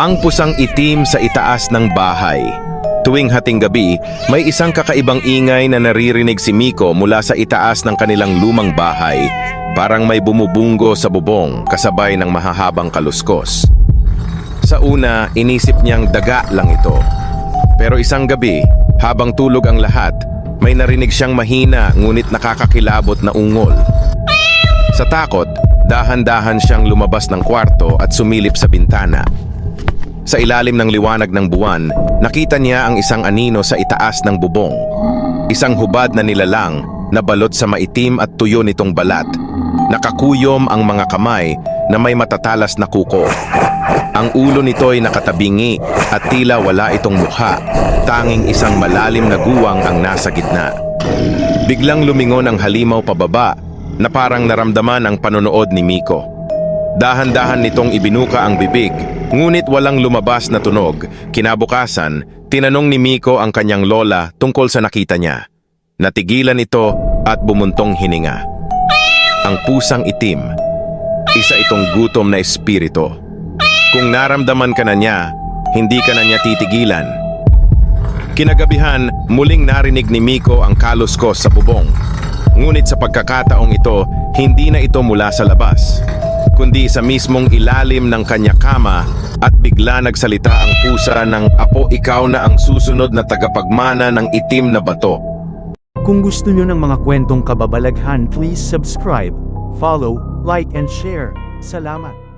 Ang pusang itim sa itaas ng bahay. Tuwing hating gabi, may isang kakaibang ingay na naririnig si Miko mula sa itaas ng kanilang lumang bahay. Parang may bumubunggo sa bubong kasabay ng mahahabang kaluskos. Sa una, inisip niyang daga lang ito. Pero isang gabi, habang tulog ang lahat, may narinig siyang mahina ngunit nakakakilabot na ungol. Sa takot, dahan-dahan siyang lumabas ng kwarto at sumilip sa bintana. Sa ilalim ng liwanag ng buwan, nakita niya ang isang anino sa itaas ng bubong. Isang hubad na nilalang na balot sa maitim at tuyo nitong balat. Nakakuyom ang mga kamay na may matatalas na kuko. Ang ulo nito'y nakatabingi at tila wala itong mukha. Tanging isang malalim na guwang ang nasa gitna. Biglang lumingon ang halimaw pababa na parang naramdaman ang panonood ni Miko. Dahan-dahan nitong ibinuka ang bibig, ngunit walang lumabas na tunog. Kinabukasan, tinanong ni Miko ang kanyang lola tungkol sa nakita niya. Natigilan ito at bumuntong hininga. Ang pusang itim, isa itong gutom na espiritu. Kung naramdaman ka na niya, hindi ka na niya titigilan. Kinagabihan, muling narinig ni Miko ang kaluskos sa bubong. Ngunit sa pagkakataong ito, hindi na ito mula sa labas, kundi sa mismong ilalim ng kanya kama at bigla nagsalita ang pusa ng Apo ikaw na ang susunod na tagapagmana ng itim na bato. Kung gusto nyo ng mga kwentong kababalaghan please subscribe, follow, like and share. Salamat!